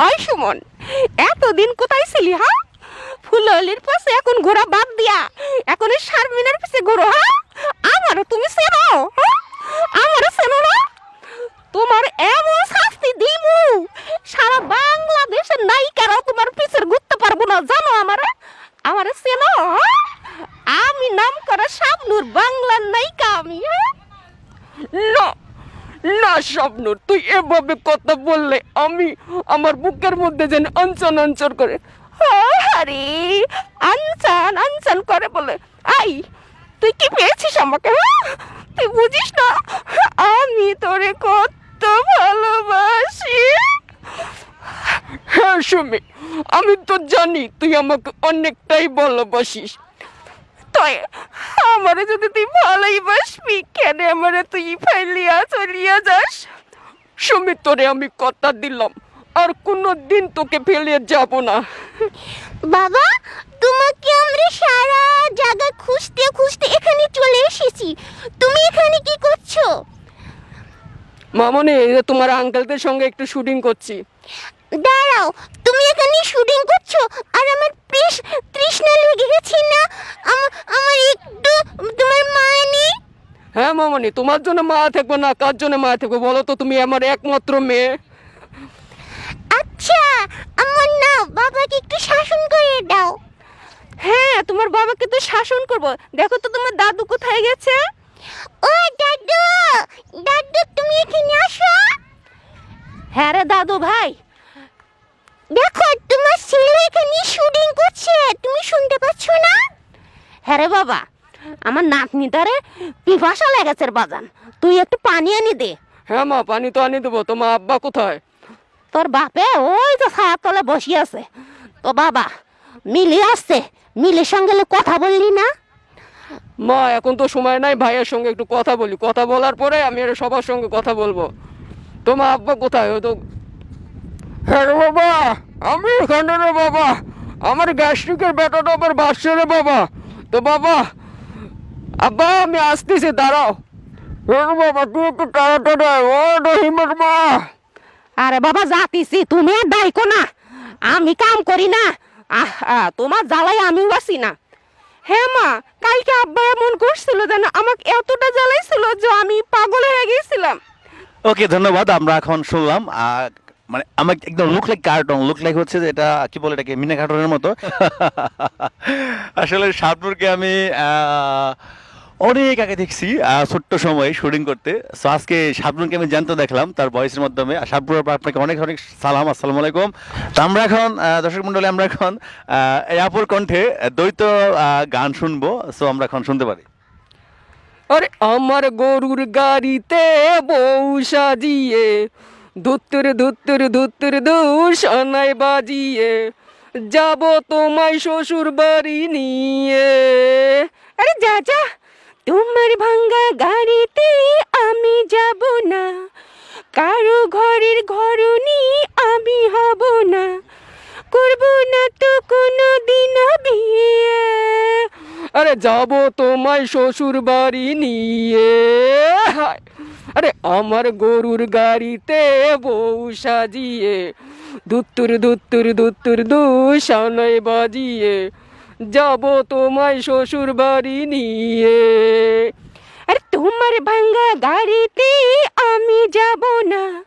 ওই সুমন, এতদিন কোথায় ছিলি হ্যাঁ ফুললির পাশে এখন ঘোরা বাদ দিয়া, এখন এই শারমিনের পিছে ঘোরো হ্যাঁ আমারও তুমি চেনো আমারও চেনো না? তোমার এমন শাস্তি দিমু, সারা বাংলাদেশের নায়িকারাও তোমার পিছের ঘুরতে পারব না, জানো আমারে? আমারে চেনো? আমি নাম করা শাবনুর বাংলার নায়িকা আমি হ্যাঁ না না স্বপ্নর তুই এভাবে কথা বললে আমি আমার বুকের মধ্যে যেন অঞ্চন অঞ্চন করে আরে আনসান আনসান করে বলে, আই, তুই কি পেয়েছিস আমাকে হ্যাঁ? তুই বুঝিস না, আমি তোরে কত ভালোবাসি হ্যাঁ সুমি, আমি তো জানি তুই আমাকে অনেকটাই ভালোবাসিস তুই আমারে যদি তুই ভালোই বাসবি কেন আমারে তুই ফেলিয়া চলিয়া যাস। সুমি তোরে আমি কথা দিলাম। আর কোনো দিন তোকে ফেলে যাব না। বাবা তোমাকে আমরা সারা জায়গা খুঁজতে খুঁজতে এখানে চলে এসেছি। তুমি এখানে কি করছ? মামনি তোমার আঙ্কেলদের সঙ্গে একটু শুটিং করছি। দাঁড়াও তুমি এখানে শুটিং করছ? আর আমার প্রেস তৃষ্ণা লেগে গেছে না আমার আমার একটু তোমার মায়া নেই হ্যাঁ মামনি তোমার জন্য মা থাকব না কার জন্য মা থাকব বলো তো তুমি আমার একমাত্র মেয়ে। আচ্ছা আমার না বাবাকে একটু শাসন করে দাও। হ্যাঁ তোমার বাবাকে তো শাসন করব। দেখো তো তোমার দাদু কোথায় গেছে? ও দাদু দাদু তুমি এখানে আসো। হ্যাঁ রে দাদু ভাই। দেখো তোমার ছেলে এখানে শুটিং করছে তুমি শুনতে পাচ্ছ না? হ্যাঁ রে বাবা। আমার নাতনিটারে পিপাসা লেগেছে বাজান। তুই একটু পানি আনি দে। হ্যাঁ মা পানি তো আনি দেবো। তোমার আব্বা কোথায়? তোর বাপে ওই তো ছায়ার তলে বসে আছে। তো বাবা মিলি আসছে। মিলির সঙ্গে কথা বললি না? মা এখন তো সময় নাই ভাইয়ের সঙ্গে একটু কথা বলি। কথা বলার পরে আমি এর সবার সঙ্গে কথা বলব। তোমার আব্বা কোথায়? ও তো হ্যাঁ বাবা আমি এখানে রে বাবা। আমার গ্যাস্ট্রিকের ব্যাটাটা আবার বাসছে রে বাবা। তো বাবা আব্বা আমি আসতেছি দাঁড়াও। রে বাবা তুই একটু তাড়াতাড়ি আয়। ও রহিমের মা। আরে বাবা যাতিছি তুমি আর ডাইকো না। আমি কাম করি না। আহ তোমার জ্বালাই আমিও আছি না। হ্যাঁ মা কালকে আব্বা এমন করছিল যেন আমাকে এতটা জ্বালাইছিল যে আমি পাগল হয়ে গেছিলাম। ওকে ধন্যবাদ আমরা এখন শুনলাম আহ, মানে আমার একদম look like cartoon look like হচ্ছে যে এটা কি বলে এটাকে মিনা কার্টুনের মতো। আসলে শাবনুরকে আমি আহ, অনেক আগে দেখছি ছোট্ট সময়ে শুটিং করতে। সো আজকে শাবনুরকে আমি জানতে দেখলাম তার ভয়েসের মাধ্যমে। শাবনুর আপা, আপনাকে অনেক অনেক সালাম আসসালামু আলাইকুম। তো আমরা এখন দর্শক মন্ডলী আমরা এখন আহ, কণ্ঠে দ্বৈত গান শুনব। সো আমরা এখন শুনতে পারি। আরে আমার গরুর গাড়িতে বউ সাজিয়ে ধুত্তর ধুত্তর ধুত্তর দূষণাই বাজিয়ে যাব তোমায় শ্বশুর বাড়ি নিয়ে। আরে যা যা! তোমার ভাঙ্গা গাড়িতে আমি যাব না। কারও ঘরের ঘরনি আমি হব না। করব না তো কোনো দিন বিয়ে। আরে যাব তোমায় শ্বশুর বাড়ি নিয়ে। আরে আমার গরুর গাড়িতে বউ সাজিয়ে, ধুত্তুর ধুত্তুর ধুত্তুর দূষণাই বাজিয়ে। যাব তোমায় শ্বশুর বাড়ি নিয়ে। আরে তোমার ভাঙ্গা গাড়িতে আমি যাব না।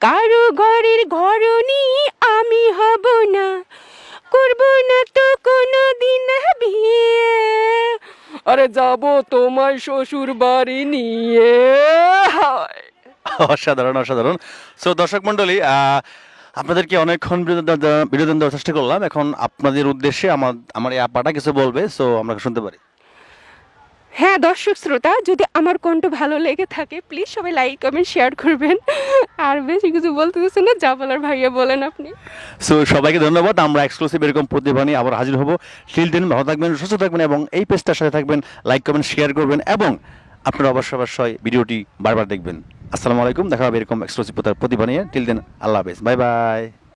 কারও ঘরের ঘরনি আমি হব না। করব না তো কোনো দিন বিয়ে। আরে যাব তোমায় শ্বশুর বাড়ি নিয়ে অসাধারণ অসাধারণ। সো দর্শক মন্ডলী আপনাদেরকে অনেকক্ষণ বিনোদন দেওয়ার- চেষ্টা করলাম। এখন আপনাদের উদ্দেশ্যে আমার আমার এই আপাটা কিছু বলবে সো আমরা শুনতে পারি। হ্যাঁ দর্শক শ্রোতা যদি আমার কণ্ঠ ভালো লেগে থাকে প্লিজ সবাই লাইক কমেন্ট শেয়ার করবেন। আর বেশি কিছু বলতে দিচ্ছেন না যা বলার ভাইয়া বলেন আপনি। সো সবাইকে ধন্যবাদ। আমরা এক্সক্লুসিভ এরকম প্রতিভা নিয়ে আবার হাজির হব। টিল দিন ভালো থাকবেন সুস্থ থাকবেন এবং এই পেজটার সাথে থাকবেন। লাইক কমেন্ট শেয়ার করবেন এবং আপনারা অবশ্যই অবশ্যই ভিডিওটি বারবার দেখবেন। আসসালামু আলাইকুম দেখা হবে এরকম এক্সক্লুসিভ প্রতিভা নিয়ে। টিল দেন আল্লাহ হাফেজ। Bye bye